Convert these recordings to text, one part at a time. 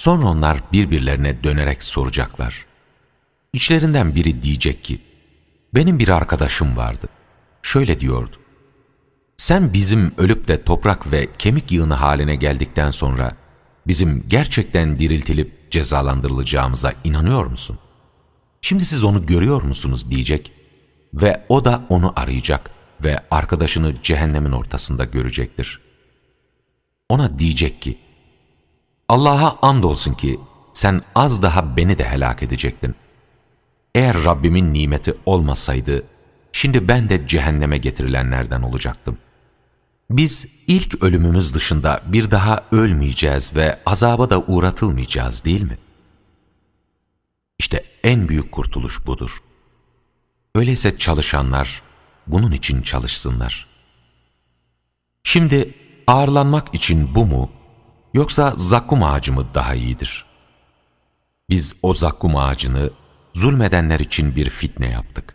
Sonra onlar birbirlerine dönerek soracaklar. İçlerinden biri diyecek ki, benim bir arkadaşım vardı. Şöyle diyordu. Sen bizim ölüp de toprak ve kemik yığını haline geldikten sonra bizim gerçekten diriltilip cezalandırılacağımıza inanıyor musun? Şimdi siz onu görüyor musunuz diyecek ve o da onu arayacak ve arkadaşını cehennemin ortasında görecektir. Ona diyecek ki, Allah'a andolsun ki sen az daha beni de helak edecektin. Eğer Rabbimin nimeti olmasaydı, şimdi ben de cehenneme getirilenlerden olacaktım. Biz ilk ölümümüz dışında bir daha ölmeyeceğiz ve azaba da uğratılmayacağız değil mi? İşte en büyük kurtuluş budur. Öyleyse çalışanlar bunun için çalışsınlar. Şimdi ağırlanmak için bu mu yoksa zakkum ağacı mı daha iyidir? Biz o zakkum ağacını zulmedenler için bir fitne yaptık.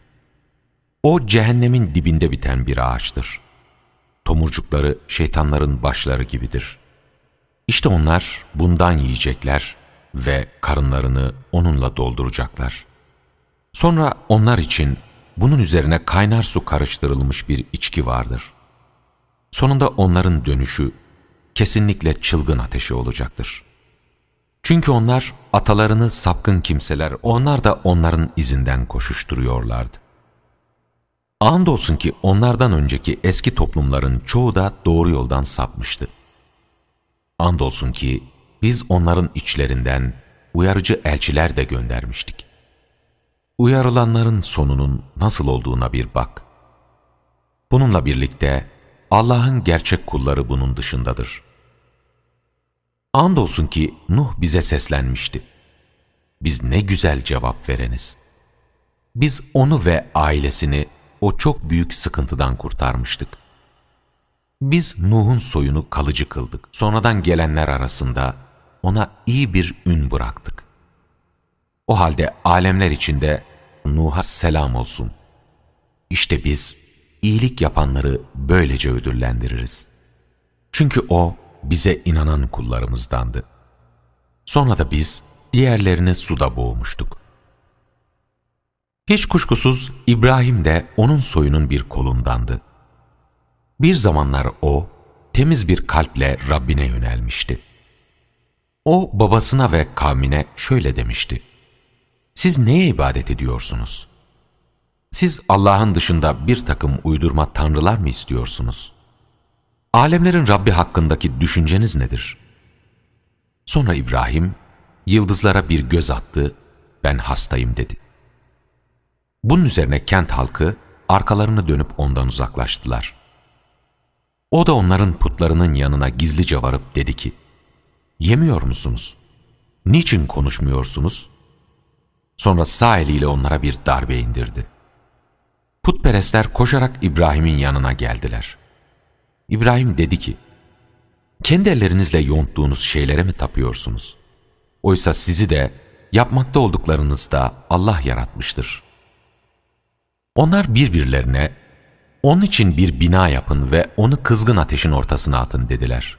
O cehennemin dibinde biten bir ağaçtır. Tomurcukları şeytanların başları gibidir. İşte onlar bundan yiyecekler ve karınlarını onunla dolduracaklar. Sonra onlar için bunun üzerine kaynar su karıştırılmış bir içki vardır. Sonunda onların dönüşü kesinlikle çılgın ateşi olacaktır. Çünkü onlar atalarını sapkın kimseler, onlar da onların izinden koşuşturuyorlardı. Andolsun ki onlardan önceki eski toplumların çoğu da doğru yoldan sapmıştı. Andolsun ki biz onların içlerinden uyarıcı elçiler de göndermiştik. Uyarılanların sonunun nasıl olduğuna bir bak. Bununla birlikte Allah'ın gerçek kulları bunun dışındadır. Andolsun ki Nuh bize seslenmişti. Biz ne güzel cevap vereniz. Biz onu ve ailesini o çok büyük sıkıntıdan kurtarmıştık. Biz Nuh'un soyunu kalıcı kıldık. Sonradan gelenler arasında ona iyi bir ün bıraktık. O halde alemler içinde Nuh'a selam olsun. İşte biz iyilik yapanları böylece ödüllendiririz. Çünkü o bize inanan kullarımızdandı. Sonra da biz diğerlerini suda boğmuştuk. Hiç kuşkusuz İbrahim de onun soyunun bir kolundandı. Bir zamanlar o, temiz bir kalple Rabbine yönelmişti. O babasına ve kavmine şöyle demişti. Siz neye ibadet ediyorsunuz? Siz Allah'ın dışında bir takım uydurma tanrılar mı istiyorsunuz? Alemlerin Rabbi hakkındaki düşünceniz nedir? Sonra İbrahim, yıldızlara bir göz attı, ben hastayım dedi. Bunun üzerine kent halkı arkalarını dönüp ondan uzaklaştılar. O da onların putlarının yanına gizlice varıp dedi ki, Yemiyor musunuz? Niçin konuşmuyorsunuz? Sonra sağ eliyle onlara bir darbe indirdi. Putperestler koşarak İbrahim'in yanına geldiler. İbrahim dedi ki, kendi ellerinizle yonttuğunuz şeylere mi tapıyorsunuz? Oysa sizi de, yapmakta olduklarınız da Allah yaratmıştır. Onlar birbirlerine, onun için bir bina yapın ve onu kızgın ateşin ortasına atın dediler.